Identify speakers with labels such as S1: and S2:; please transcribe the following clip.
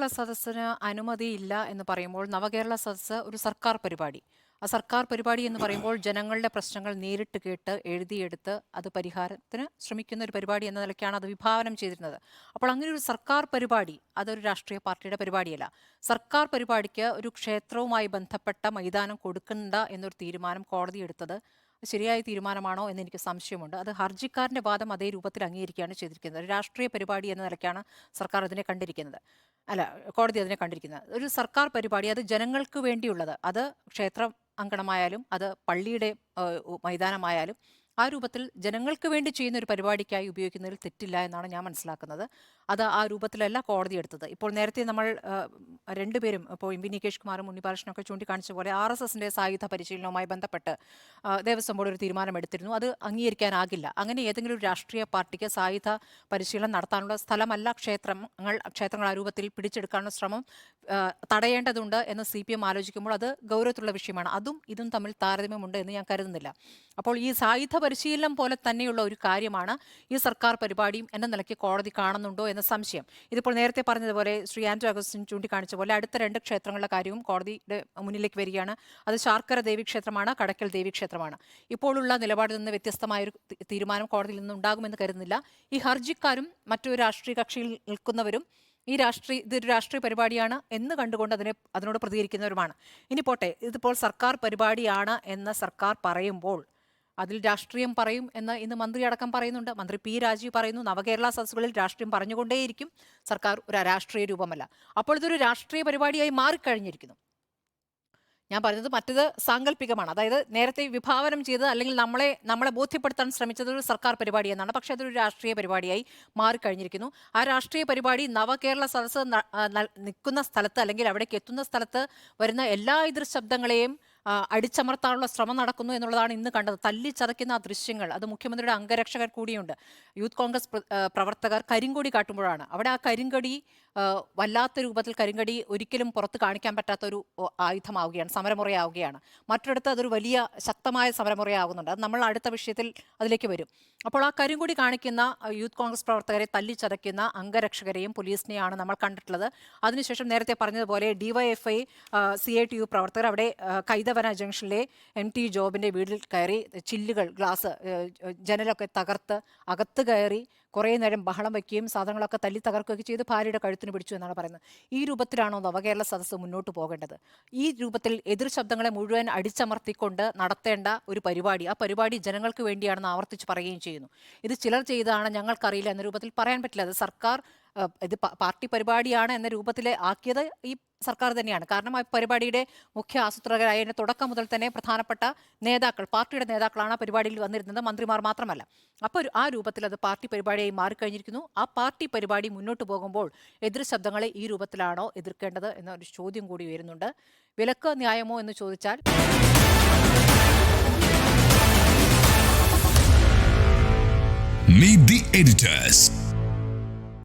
S1: നവകേരള സദസ്സിന് അനുമതിയില്ല എന്ന് പറയുമ്പോൾ നവകേരള സദസ്സ് ഒരു സർക്കാർ പരിപാടി. ആ സർക്കാർ പരിപാടി എന്ന് പറയുമ്പോൾ ജനങ്ങളുടെ പ്രശ്നങ്ങൾ നേരിട്ട് കേട്ട് എഴുതിയെടുത്ത് അത് പരിഹാരത്തിന് ശ്രമിക്കുന്ന ഒരു പരിപാടി എന്ന നിലയ്ക്കാണ് അത് വിഭാവനം ചെയ്തിരുന്നത്. അപ്പോൾ അങ്ങനെ ഒരു സർക്കാർ പരിപാടി അതൊരു രാഷ്ട്രീയ പാർട്ടിയുടെ പരിപാടിയല്ല. സർക്കാർ പരിപാടിക്ക് ഒരു ക്ഷേത്രവുമായി ബന്ധപ്പെട്ട മൈതാനം കൊടുക്കണ്ട എന്നൊരു തീരുമാനം കോടതി എടുത്തത് ശരിയായ തീരുമാനമാണോ എന്ന് എനിക്ക് സംശയമുണ്ട്. അത് ഹർജിക്കാരന്റെ വാദം അതേ രൂപത്തിൽ അംഗീകരിക്കുകയാണ് ചെയ്തിരിക്കുന്നത്. ഒരു രാഷ്ട്രീയ പരിപാടി എന്ന നിലയ്ക്കാണ് സർക്കാർ അതിനെ കണ്ടിരിക്കുന്നത്. അല്ല കോടതി അതിനെ കണ്ടിരിക്കുന്നത്. ഒരു സർക്കാർ പരിപാടി അത് ജനങ്ങൾക്ക് വേണ്ടിയുള്ളത് അത് ക്ഷേത്രം അങ്കണമായാലും അത് പള്ളിയുടെ മൈതാനമായാലും ആ രൂപത്തിൽ ജനങ്ങൾക്ക് വേണ്ടി ചെയ്യുന്ന ഒരു പരിപാടിക്കായി ഉപയോഗിക്കുന്നതിൽ തെറ്റില്ല എന്നാണ് ഞാൻ മനസ്സിലാക്കുന്നത്. അത് ആ രൂപത്തിലല്ല കോടതി എടുത്തത്. ഇപ്പോൾ നേരത്തെ നമ്മൾ രണ്ടുപേരും ഇപ്പോൾ എം വി നികേഷ് കുമാറും ഉണ്ണിബാലകൃഷ്ണനും ഒക്കെ ചൂണ്ടിക്കാണിച്ച പോലെ ആർ എസ് എസിന്റെ സായുധ പരിശീലനവുമായി ബന്ധപ്പെട്ട് ദേവസ്വം ബോർഡ് ഒരു തീരുമാനം എടുത്തിരുന്നു അത് അംഗീകരിക്കാനാകില്ല. അങ്ങനെ ഏതെങ്കിലും ഒരു രാഷ്ട്രീയ പാർട്ടിക്ക് സായുധ പരിശീലനം നടത്താനുള്ള സ്ഥലമല്ല ക്ഷേത്രങ്ങൾ ക്ഷേത്രങ്ങൾ ആ രൂപത്തിൽ പിടിച്ചെടുക്കാനുള്ള ശ്രമം തടയേണ്ടതുണ്ട് എന്ന് സി പി എം ആലോചിക്കുമ്പോൾ അത് ഗൗരവത്തിലുള്ള വിഷയമാണ്. അതും ഇതും തമ്മിൽ താരതമ്യമുണ്ട് എന്ന് ഞാൻ കരുതുന്നില്ല. അപ്പോൾ ഈ സായുധ പരിശീലനം പോലെ തന്നെയുള്ള ഒരു കാര്യമാണ് ഈ സർക്കാർ പരിപാടിയും എന്ന നിലയ്ക്ക് കോടതി കാണുന്നുണ്ടോ എന്ന സംശയം. ഇതിപ്പോൾ നേരത്തെ പറഞ്ഞതുപോലെ ശ്രീ ആൻഡ്രോ അഗസ്റ്റിൻ ചൂണ്ടിക്കാണിച്ച പോലെ അടുത്ത രണ്ട് ക്ഷേത്രങ്ങളുടെ കാര്യവും കോടതിയുടെ മുന്നിലേക്ക് വരികയാണ്. അത് ശാർക്കര ദേവി ക്ഷേത്രമാണ് കടക്കൽ ദേവി ക്ഷേത്രമാണ് ഇപ്പോഴുള്ള നിലപാടിൽ നിന്ന് വ്യത്യസ്തമായ ഒരു തീരുമാനം കോടതിയിൽ നിന്ന് ഉണ്ടാകുമെന്ന് കരുതുന്നില്ല. ഈ ഹർജിക്കാരും മറ്റൊരു രാഷ്ട്രീയ കക്ഷിയിൽ നിൽക്കുന്നവരും ഈ രാഷ്ട്രീയ ഇതൊരു രാഷ്ട്രീയ പരിപാടിയാണ് എന്ന് കണ്ടുകൊണ്ട് അതിനെ അതിനോട് പ്രതികരിക്കുന്നവരുമാണ്. ഇനി പോട്ടെ ഇതിപ്പോൾ സർക്കാർ പരിപാടിയാണ് എന്ന് സർക്കാർ പറയുമ്പോൾ അതിൽ രാഷ്ട്രീയം പറയും എന്ന് ഇന്ന് മന്ത്രി അടക്കം പറയുന്നുണ്ട്. മന്ത്രി പി രാജീവ് പറയുന്നു നവകേരള സദസ്സുകളിൽ രാഷ്ട്രീയം പറഞ്ഞുകൊണ്ടേയിരിക്കും. സർക്കാർ ഒരു അരാഷ്ട്രീയ രൂപമല്ല. അപ്പോൾ ഇതൊരു രാഷ്ട്രീയ പരിപാടിയായി മാറിക്കഴിഞ്ഞിരിക്കുന്നു. ഞാൻ പറഞ്ഞത് മറ്റത് സാങ്കല്പികമാണ് അതായത് നേരത്തെ വിഭാവനം ചെയ്ത് അല്ലെങ്കിൽ നമ്മളെ നമ്മളെ ബോധ്യപ്പെടുത്താൻ ശ്രമിച്ചത് ഒരു സർക്കാർ പരിപാടി എന്നാണ്. പക്ഷേ അതൊരു രാഷ്ട്രീയ പരിപാടിയായി മാറിക്കഴിഞ്ഞിരിക്കുന്നു. ആ രാഷ്ട്രീയ പരിപാടി നവകേരള സദസ്സ് നിൽക്കുന്ന സ്ഥലത്ത് അല്ലെങ്കിൽ അവിടേക്ക് എത്തുന്ന സ്ഥലത്ത് വരുന്ന എല്ലാ എതിർ ശബ്ദങ്ങളെയും അടിച്ചമർത്താനുള്ള ശ്രമം നടക്കുന്നു എന്നുള്ളതാണ് ഇന്ന് കണ്ടത്. തല്ലി ചതയ്ക്കുന്ന ആ ദൃശ്യങ്ങൾ. അത് മുഖ്യമന്ത്രിയുടെ അംഗരക്ഷകർ കൂടിയുണ്ട്. യൂത്ത് കോൺഗ്രസ് പ്രവർത്തകർ കരിങ്കൊടി കാട്ടുമ്പോഴാണ്. അവിടെ ആ കരിങ്കടി വല്ലാത്ത രൂപത്തിൽ കരിങ്കടി ഒരിക്കലും പുറത്ത് കാണിക്കാൻ പറ്റാത്ത ഒരു ആയുധമാവുകയാണ് സമരമുറയാവുകയാണ്. മറ്റൊരിടത്ത് അതൊരു വലിയ ശക്തമായ സമരമുറയാകുന്നുണ്ട് അത് നമ്മൾ അടുത്ത വിഷയത്തിൽ അതിലേക്ക് വരും. അപ്പോൾ ആ കരിങ്കൊടി കാണിക്കുന്ന യൂത്ത് കോൺഗ്രസ് പ്രവർത്തകരെ തല്ലി ചതയ്ക്കുന്ന അംഗരക്ഷകരെയും പോലീസിനെയാണ് നമ്മൾ കണ്ടിട്ടുള്ളത്. അതിനുശേഷം നേരത്തെ പറഞ്ഞതുപോലെ DYFI C I T U പ്രവർത്തകർ അവിടെ ആ, കൈതവന ജംഗ്ഷനിലെ എം ടി ജോബിന്റെ വീട്ടിൽ കയറി ചില്ലുകൾ ഗ്ലാസ് ജനലൊക്കെ തകർത്ത് അകത്ത് കയറി കുറേ നേരം ബഹളം വയ്ക്കുകയും സാധനങ്ങളൊക്കെ തല്ലി തകർക്കുകയൊക്കെ ചെയ്ത് ഭാര്യയുടെ കഴുത്തിന് പിടിച്ചു എന്നാണ് പറയുന്നത്. ഈ രൂപത്തിലാണോ നവകേരള സദസ്സ് മുന്നോട്ട് പോകേണ്ടത്? ഈ രൂപത്തിൽ എതിർ ശബ്ദങ്ങളെ മുഴുവൻ അടിച്ചമർത്തിക്കൊണ്ട് നടത്തേണ്ട ഒരു പരിപാടി ആ പരിപാടി ജനങ്ങൾക്ക് വേണ്ടിയാണെന്ന് ആവർത്തിച്ച് പറയുകയും ചെയ്യുന്നു. ഇത് ചിലർ ചെയ്തതാണ് ഞങ്ങൾക്കറിയില്ല എന്ന രൂപത്തിൽ പറയാൻ പറ്റില്ല. അത് സർക്കാർ ഇത് പാർട്ടി പരിപാടിയാണ് എന്ന രൂപത്തിൽ ആക്കിയത് ഈ സർക്കാർ തന്നെയാണ്. കാരണം ആ പരിപാടിയുടെ മുഖ്യ ആസൂത്രകരായ തുടക്കം മുതൽ തന്നെ പ്രധാനപ്പെട്ട നേതാക്കൾ പാർട്ടിയുടെ നേതാക്കളാണ് ആ പരിപാടിയിൽ വന്നിരുന്നത് മന്ത്രിമാർ മാത്രമല്ല. അപ്പോൾ ആ രൂപത്തിൽ അത് പാർട്ടി പരിപാടിയായി മാറിക്കഴിഞ്ഞിരിക്കുന്നു. ആ പാർട്ടി പരിപാടി മുന്നോട്ട് പോകുമ്പോൾ എതിർ ശബ്ദങ്ങളെ ഈ രൂപത്തിലാണോ എതിർക്കേണ്ടത് എന്നൊരു ചോദ്യം കൂടി വരുന്നുണ്ട് വിലക്ക് ന്യായമോ എന്ന് ചോദിച്ചാൽ?
S2: Meet the editors.